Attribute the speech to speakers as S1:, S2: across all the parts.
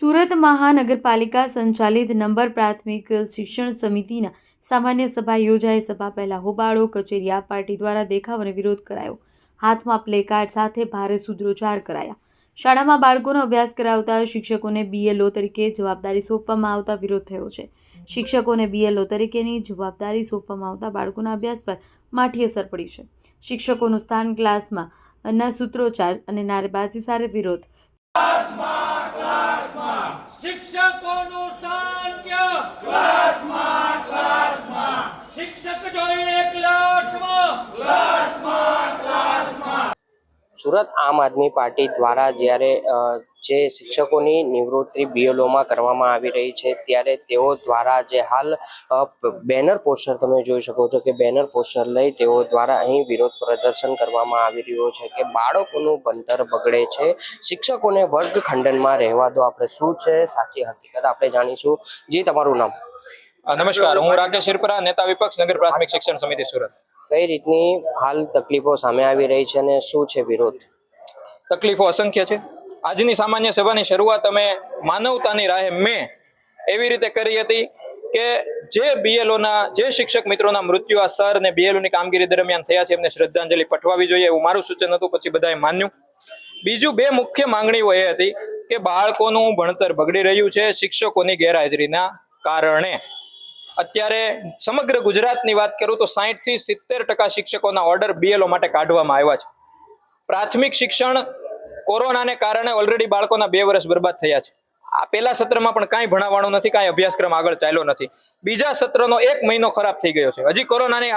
S1: સુરત મહાનગરપાલિકા સંચાલિત નંબર પ્રાથમિક શિક્ષણ સમિતિના સામાન્ય સભા યોજાઈ. સભા પહેલા હોબાળો કચેરી આ પાર્ટી દ્વારા દેખાવ અને વિરોધ કરાયો. હાથમાં પ્લેકાર્ડ સાથે ભારે સૂત્રોચ્ચાર કરાયા. શાળામાં બાળકોનો અભ્યાસ કરાવતા શિક્ષકોને બીએલઓ તરીકે જવાબદારી સોંપવામાં આવતા વિરોધ થયો છે. શિક્ષકોને બીએલઓ તરીકેની જવાબદારી સોંપવામાં આવતા બાળકોના અભ્યાસ પર માઠી અસર પડી છે. શિક્ષકોનું સ્થાન ક્લાસમાં ના સૂત્રોચ્ચાર અને નારેબાજી સારે વિરોધ.
S2: શિક્ષકોનું સ્થાન ક્યાં? ક્લાસમાં ક્લાસમાં શિક્ષક જોઈએ ક્લાસમાં
S3: સુરત આમ આદમી પાર્ટી દ્વારા જ્યારે જે શિક્ષકોની નિવૃત્તિ બીએલઓમાં કરવામાં આવી રહી છે, ત્યારે તેઓ દ્વારા જે હાલ બેનર પોસ્ટર તમે જોઈ શકો છો કે બેનર પોસ્ટર લઈ તેઓ દ્વારા અહીં વિરોધ પ્રદર્શન કરવામાં આવી રહ્યો છે કે બાળકોનું ભણતર બગડે છે, શિક્ષકોને વર્ગખંડનમાં રહેવા દો. આપણે શું છે? સાચી હકીકત આપણે જાણીશું. જી, તમારું નામ?
S4: નમસ્કાર. હું રાકેશ શિરપરા નેતા વિપક્ષ નગર પ્રાથમિક શિક્ષણ સમિતિ સુરત.
S3: કઈ રીતની હાલ તકલીફો સામે આવી રહી છે અને શું છે વિરોધ?
S4: તકલીફો અસંખ્ય છે. આજની સામાન્ય સભાની શરૂઆત અમે માનવતાની રાહે મેં એવી રીતે કરી હતી કે જે બીએલઓના જે શિક્ષક મિત્રોના મૃત્યુ, આ સર અને બીએલઓની કામગીરી દરમિયાન થયા છે, એમને શ્રદ્ધાંજલિ પઠવાવી જોઈએ એવું મારું સૂચન હતું, પછી બધાએ માન્યું. બીજું બે મુખ્ય માંગણીઓ એ હતી કે બાળકોનું ભણતર બગડી રહ્યું છે, શિક્ષકોની ગેરહાજરીના કારણે. અત્યારે સમગ્ર ગુજરાતની વાત કરું તો સાહીઠથી સિત્તેર ટકા શિક્ષકોના ઓર્ડર બીએલઓ માટે કાઢવામાં આવ્યા છે. પ્રાથમિક શિક્ષણ કોરોનાને કારણે ઓલરેડી બાળકોના બે વર્ષ બરબાદ થયા છે. આ પહેલા સત્રમાં પણ કાંઈ ભણાવવાનું નથી, કાંઈ અભ્યાસક્રમ આગળ ચાલ્યો નથી. બીજા સત્રનો એક મહિનો ખરાબ થઈ ગયો છે. હજી કોરોનાની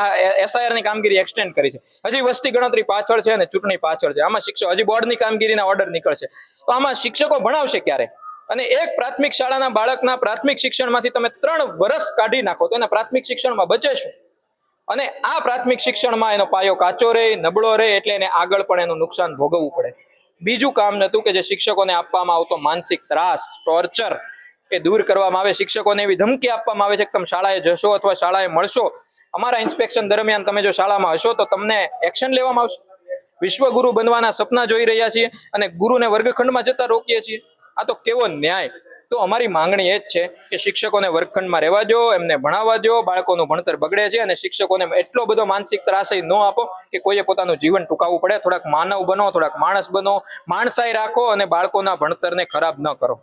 S4: એસઆઈઆરની કામગીરી એક્સટેન્ડ કરી છે. હજી વસ્તી ગણતરી પાછળ છે અને ચૂંટણી પાછળ છે. આમાં શિક્ષકો, હજી બોર્ડની કામગીરીના ઓર્ડર નીકળશે. તો આમાં શિક્ષકો ભણાવશે ક્યારે? અને એક પ્રાથમિક શાળાના બાળકના પ્રાથમિક શિક્ષણમાંથી તમે ત્રણ વર્ષ કાઢી નાખો તો એના પ્રાથમિક શિક્ષણમાં બચે શું અને આ પ્રાથમિક શિક્ષણમાં એનો પાયો કાચો રહે, નબળો રહે એટલે એને આગળ પણ એનું નુકસાન ભોગવવું પડે. બીજું કામ નહોતું કે જે શિક્ષકોને આપવામાં આવતો માનસિક ત્રાસ, ટોર્ચર એ દૂર કરવામાં આવે. શિક્ષકોને એવી ધમકી આપવામાં આવે છે કે તમે શાળાએ જશો અથવા શાળાએ મળશો. અમારા ઇન્સ્પેક્શન દરમિયાન તમે જો શાળામાં હશો તો તમને એક્શન લેવામાં આવશે. વિશ્વગુરુ બનવાના સપના જોઈ રહ્યા છીએ અને ગુરુને વર્ગખંડમાં જતા રોકીએ છીએ. આ તો કેવો ન્યાય. તો અમારી માંગણી એ જ છે કે શિક્ષકોને વર્ગખંડમાં રહેવા દો એમને ભણાવવા દો બાળકોનું ભણતર બગડે છે અને શિક્ષકોને એટલો બધો માનસિક ત્રાસય ન આપો કે કોઈએ પોતાનું જીવન ટૂંકાવવું પડે. થોડાક માનવ બનો થોડાક માણસ બનો માણસાઈ રાખો અને બાળકોના ભણતરને ખરાબ ન કરો.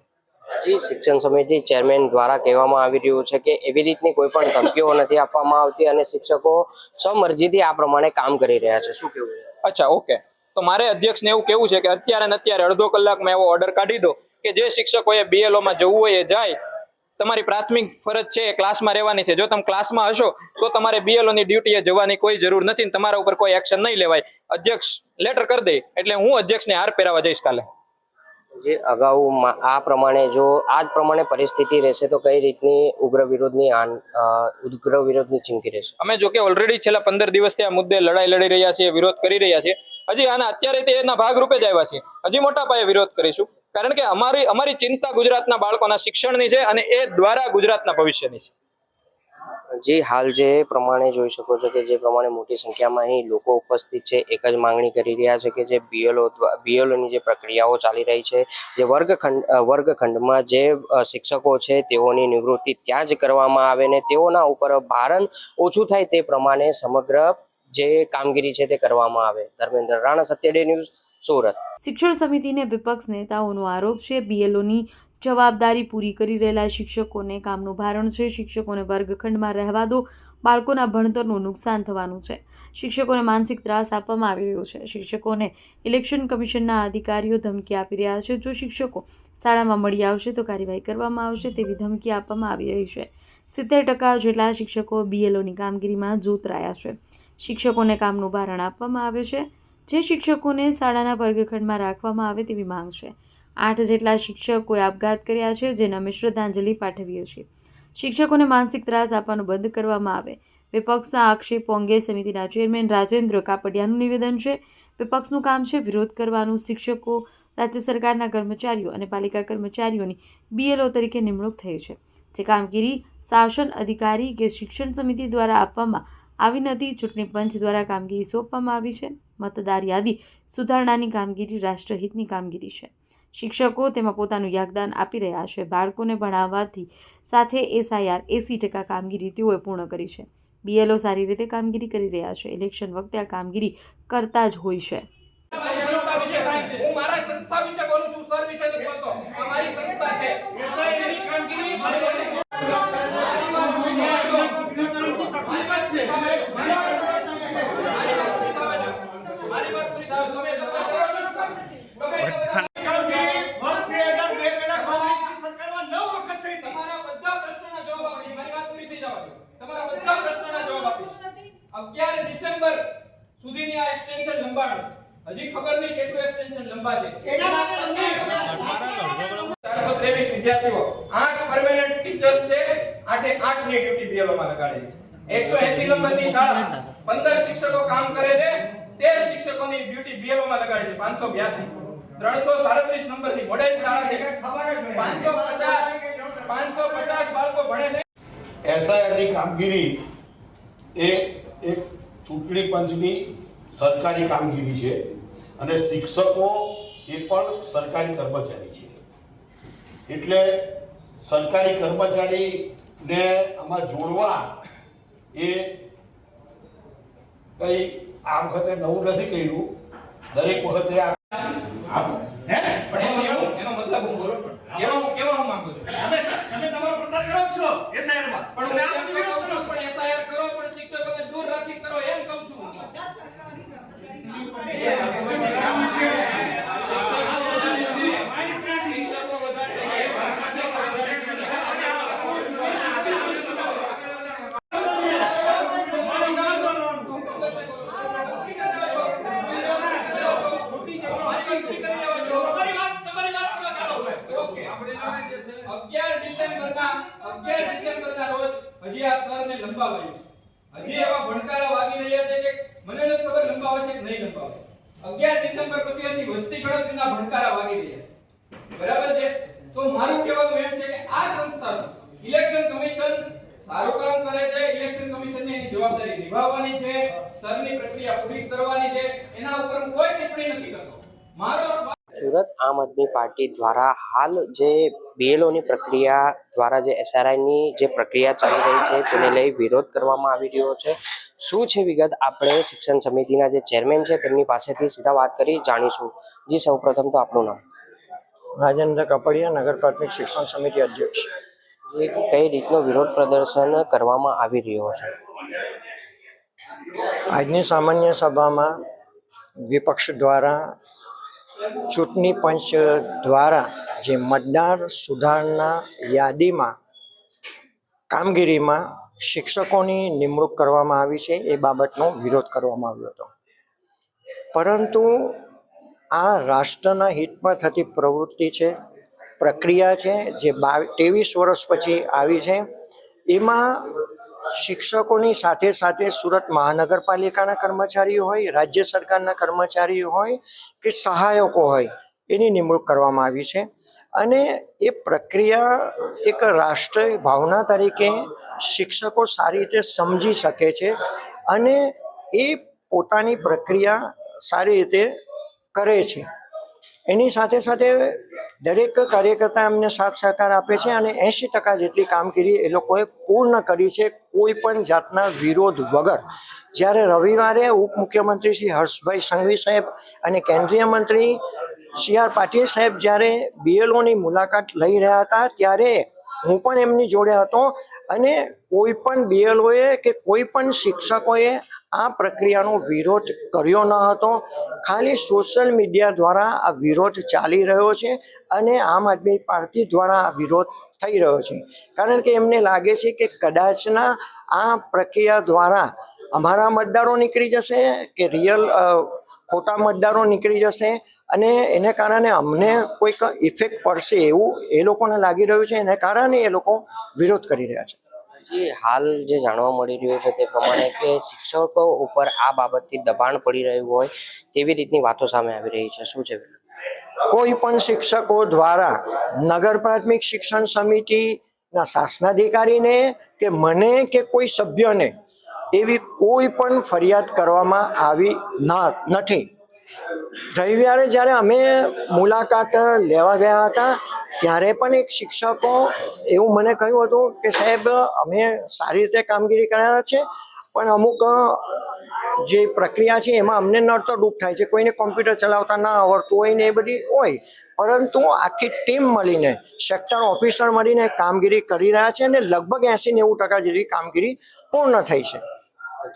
S3: જી શિક્ષણ સમિતિ ચેરમેન દ્વારા કહેવામાં આવી રહ્યું છે કે એવી રીતની કોઈ પણ ધમકીઓ નથી આપવામાં આવતી અને શિક્ષકો સ્વમરજીથી આ પ્રમાણે કામ કરી રહ્યા છે. શું કેવું
S4: અચ્છા ઓકે. તો મારે અધ્યક્ષને એવું કેવું છે કે અત્યારે ને અત્યારે અડધો કલાકમાં એવો ઓર્ડર કાઢી દો. કે જે શિક્ષકોએ બીએલઓમાં જવું હોય એ જાય. તમારી પ્રાથમિક ફરજ છે એ ક્લાસમાં રહેવાની છે. જો તમે ક્લાસમાં હશો તો તમારે બીએલઓની ડ્યુટીએ જવાની કોઈ જરૂર નથી તમારા ઉપર કોઈ એક્શન નહીં લેવાય. અધ્યક્ષ લેટર કરી દે એટલે હું અધ્યક્ષને હાર પહેરાવા જઈશ કાલે.
S3: જે અગાઉ આ પ્રમાણે જો આ જ પ્રમાણે પરિસ્થિતિ રહેશે તો કઈ રીતની ઉગ્ર વિરોધની ઉગ્ર વિરોધની ચીમકી રહેશે?
S4: અમે જો કે ઓલરેડી છેલ્લા પંદર દિવસથી આ મુદ્દે લડાઈ લડી રહ્યા છીએ વિરોધ કરી રહ્યા છીએ. હજી આના અત્યારે તે એના ભાગરૂપે જ આવ્યા છીએ. હજી મોટા પાયે વિરોધ કરીશું. કારણ કે અમારી અમારી ચિંતા ગુજરાતના બાળકોના શિક્ષણની છે અને એ દ્વારા ગુજરાતના ભવિષ્યની છે.
S3: જી, હાલ જે પ્રમાણે જોઈ શકો છો કે જે પ્રમાણે મોટી સંખ્યામાં અહીં લોકો ઉપસ્થિત છે, એક જ માંગણી કરી રહ્યા છે કે જે બીએલઓ બીએલઓની જે પ્રક્રિયાઓ ચાલી રહી છે, જે વર્ગખંડ વર્ગખંડમાં જે શિક્ષકો છે તેઓની નિવૃત્તિ ત્યાં જ કરવામાં આવે ને તેઓના ઉપર ભારણ ઓછું થાય તે પ્રમાણે સમગ્ર જે કામગીરી છે તે કરવામાં આવે. ધર્મેન્દ્ર રાણા સત્યડે ન્યૂઝ સુરત.
S1: શિક્ષણ સમિતિને વિપક્ષ નેતાઓનો આરોપ છે. બીએલઓની જવાબદારી પૂરી કરી રહેલા શિક્ષકોને કામનું ભારણ છે. શિક્ષકોને વર્ગખંડમાં રહેવા દો. બાળકોના ભણતરનું નુકસાન થવાનું છે. શિક્ષકોને માનસિક ત્રાસ આપવામાં આવી રહ્યો છે. શિક્ષકોને ઇલેક્શન કમિશનના અધિકારીઓ ધમકી આપી રહ્યા છે. જો શિક્ષકો શાળામાં મળી આવશે તો કાર્યવાહી કરવામાં આવશે તેવી ધમકી આપવામાં આવી રહી છે. સિત્તેર ટકા જેટલા શિક્ષકો બીએલઓની કામગીરીમાં જોતરાયા છે. શિક્ષકોને કામનું ભારણ આપવામાં આવે છે. જે શિક્ષકોને શાળાના વર્ગખંડમાં રાખવામાં આવે તેવી માંગ છે. આઠ જેટલા શિક્ષકોએ આપઘાત કર્યા છે, જેને અમે શ્રદ્ધાંજલિ પાઠવીએ છીએ. શિક્ષકોને માનસિક ત્રાસ આપવાનું બંધ કરવામાં આવે. વિપક્ષના આક્ષેપો અંગે સમિતિના ચેરમેન રાજેન્દ્ર કાપડિયાનું નિવેદન છે. વિપક્ષનું કામ છે વિરોધ કરવાનું. શિક્ષકો, રાજ્ય સરકારના કર્મચારીઓ અને પાલિકા કર્મચારીઓની બીએલઓ તરીકે નિમણૂક થઈ છે. જે કામગીરી શાસન અધિકારી કે શિક્ષણ સમિતિ દ્વારા આપવામાં આવી નથી. ચૂંટણી પંચ દ્વારા કામગીરી સોંપવામાં આવી છે. મતદાર યાદી સુધારણાની કામગીરી, રાષ્ટ્રહિતની કામગીરી છે. શિક્ષકો તેમાં પોતાનું યોગદાન આપી રહ્યા છે. બાળકોને ભણાવવાથી સાથે એસઆઈઆર, એંસી ટકા કામગીરી તેઓએ પૂર્ણ કરી છે. બીએલઓ સારી રીતે કામગીરી કરી રહ્યા છે. ઇલેક્શન વખતે આ કામગીરી કરતા જ હોય છે
S4: હું મારા સંસ્થા વિશે બોલું છું સર વિશે નથી બોલતો આ મારી સંસ્થા છે મારી વાત પૂરી થાય તમે ધંધા કરો છો શું કામ? તમે એટલા બધા- તમારા બધા પ્રશ્નોના જવાબ આપીશ મારી વાત પૂરી થઈ જવા દો તમારા બધા પ્રશ્નોના જવાબ આપીશ 11 ડિસેમ્બર સુધીની આ એક્સટેન્શન લંબાણું છે હજી ખબર નહીં કેટલું એક્સટેન્શન લંબાશે ચારસો ત્રેવીસ વિદ્યાર્થીઓ, આઠ પરમેનન્ટ ટીચર્સ છે. આઠે આઠની ડ્યુટી બીએલઓ લગાડેલી છે. એકસો એસી નંબરની શાળા પંદર શિક્ષકો કામ કરે છે. 13 શિક્ષકોની ડ્યુટી બીએલઓ માં છે. પાંચસો બ્યાસી. ત્રણસો સાડત્રીસ નંબરની મોડેલ શાળા છે. પાંચસો પચાસ. પાંચસો પચાસ બાળકો ભણે છે.
S5: એસઆઈઆરની કામગીરી એ એક ચૂંટણી પંચની સરકારી કામગીરી છે અને શિક્ષકો એ પણ સરકારી કર્મચારી છે. એટલે સરકારી કર્મચારીને આમાં જોડવા એ કંઈ આ વખતે નવું નથી કર્યું દરેક વખતે આ
S4: એનો મતલબ હું બોલું પણ કેવા હું કેવા હું માંગુ છું
S6: તમે તમારો પ્રચાર કરો છો SIR માં.
S4: પણ
S6: તમે આ
S4: એમ
S6: બધું કરો
S4: છું. પણ SIR કરો પણ શિક્ષકોને દૂર રાખી કરો એમ કહું છું હું. શિક્ષકો વધારે મારી વાત પૂરી કરી લેવા દો.
S6: તમારી વાત તમારી વાત કરો ચાલો હવે.
S4: ઓકે. 11 ડિસેમ્બરના 11 ડિસેમ્બરના રોજ હજી આ સરને લંબાવાયું છે હજી એવા ભણકારા વાગી રહ્યા છે કે મને નથી ખબર લંબાવશે કે નહીં લંબાવે 11 ડિસેમ્બર પછી હજી વસ્તી ગણતરીના ભણકારા વાગી રહ્યા બરાબર છે? તો મારું કહેવાનું એમ છે કે આ સંસ્થાનું ઇલેક્શન કમિશન સારું કામ કરે છે. ઇલેક્શન કમિશનને એની જવાબદારી નિભાવવાની છે. સરની પ્રક્રિયા પૂરી કરવાની છે. એના ઉપર કોઈ ટિપ્પણી નથી કરતો. મારો
S3: સુરત આમ આદમી પાર્ટી દ્વારા હાલ જે બીએલઓની પ્રક્રિયા દ્વારા જે એસઆરઆઈની જે પ્રક્રિયા ચાલી રહી છે, તેને લઈ વિરોધ કરવામાં આવી રહ્યો છે. શું છે વિગત? આપણે શિક્ષણ સમિતિના જે ચેરમેન છે તેમની પાસેથી સીધા વાત કરી જાણીશું. જી સૌપ્રથમ તો આપનું નામ.
S7: રાજેન્દ્ર કપડિયા નગર પ્રાથમિક શિક્ષણ સમિતિ અધ્યક્ષ.
S3: કઈ રીતનો વિરોધ પ્રદર્શન કરવામાં આવી રહ્યો છે?
S7: આજની સામાન્ય સભામાં વિપક્ષ દ્વારા ચૂંટણી પંચ દ્વારા જે મતદાર સુધારણા યાદીમાં કામગીરીમાં શિક્ષકોની નિમણૂક કરવામાં આવી છે, એ બાબતનો વિરોધ કરવામાં આવ્યો હતો. પરંતુ આ રાષ્ટ્રના હિતમાં થતી પ્રવૃત્તિ છે, પ્રક્રિયા છે, જે બા ત્રેવીસ વર્ષ પછી આવી છે, એમાં શિક્ષકોની સાથે સાથે સુરત મહાનગરપાલિકાના કર્મચારીઓ હોય, રાજ્ય સરકારના કર્મચારીઓ હોય કે સહાયકો હોય, એની નિમણૂક કરવામાં આવી છે. અને એ પ્રક્રિયા એક રાષ્ટ્રીય ભાવના તરીકે શિક્ષકો સારી રીતે સમજી શકે છે અને એ પોતાની પ્રક્રિયા સારી રીતે કરે છે. એની સાથે સાથે દરેક કાર્યકર્તા એમને સાથ સહકાર આપે છે અને એંશી ટકા જેટલી કામગીરી એ લોકોએ પૂર્ણ કરી છે કોઈ પણ જાતના વિરોધ વગર. જ્યારે રવિવારે ઉપમુખ્યમંત્રી શ્રી હર્ષભાઈ સંઘવી સાહેબ અને કેન્દ્રીય મંત્રી સી આર પાટીલ સાહેબ જ્યારે બીએલઓની મુલાકાત લઈ રહ્યા હતા, ત્યારે હું પણ એમની જોડે હતો અને કોઈ પણ બીએલઓએ કે કોઈ પણ શિક્ષકોએ આ પ્રક્રિયાનો વિરોધ કર્યો ન હતો. ખાલી સોશિયલ મીડિયા દ્વારા આ વિરોધ ચાલી રહ્યો છે અને આમ આદમી પાર્ટી દ્વારા આ વિરોધ થઈ રહ્યો છે. કારણ કે એમને લાગે છે કે કદાચના આ પ્રક્રિયા દ્વારા અમારા મતદારો નીકળી જશે કે રિયલ ખોટા મતદારો નીકળી જશે અને એને કારણે અમને કોઈક ઇફેક્ટ પડશે એવું એ લોકોને લાગી રહ્યું છે એને કારણે એ લોકો વિરોધ કરી રહ્યા છે.
S3: જે હાલ જે જાણવા મળી રહ્યું છે તે પ્રમાણે કે શિક્ષકો ઉપર આ બાબતથી દબાણ પડી રહ્યું હોય તેવી રીતની વાતો સામે આવી રહી છે. શું છે?
S7: કોઈ પણ શિક્ષકો દ્વારા નગર પ્રાથમિક શિક્ષણ સમિતિના શાસનાધિકારીને કે મને કે કોઈ સભ્યને એવી કોઈ પણ ફરિયાદ કરવામાં આવી ના નથી. રવિવારે જ્યારે અમે મુલાકાત લેવા ગયા હતા, ત્યારે પણ એક શિક્ષકો એવું મને કહ્યું હતું કે, સાહેબ, અમે સારી રીતે કામગીરી કરેલા છે, પણ અમુક જે પ્રક્રિયા છે એમાં અમને નડતો ડૂબ થાય છે. કોઈને કોમ્પ્યુટર ચલાવતા ના આવડતું હોય ને એ બધી હોય. પરંતુ આખી ટીમ મળીને, સેક્ટર ઓફિસર મળીને કામગીરી કરી રહ્યા છે અને લગભગ એંસી નેવું ટકા જેવી કામગીરી પૂર્ણ થઈ છે.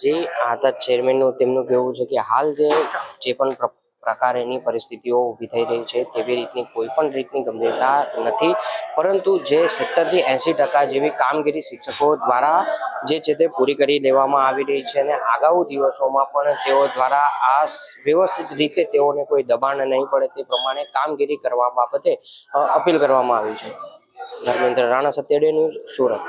S3: જે આદત ચેરમેનનું તેમનું કહેવું છે કે હાલ જે જે પણ પ્ર- પ્રકારેની પરિસ્થિતિઓ ઊભી થઈ રહી છે તેવી રીતની કોઈ પણ રીતની ગંભીરતા નથી. પરંતુ જે સત્તરથી એંસી ટકા જેવી કામગીરી શિક્ષકો દ્વારા જે છે તે પૂરી કરી દેવામાં આવી રહી છે અને આગાઉ દિવસોમાં પણ તેઓ દ્વારા આ વ્યવસ્થિત રીતે તેઓને કોઈ દબાણ નહીં પડે તે પ્રમાણે કામગીરી કરવા બાબતે અપીલ કરવામાં આવી છે. ધર્મેન્દ્ર રાણા, સત્યડે ન્યૂઝ સુરત.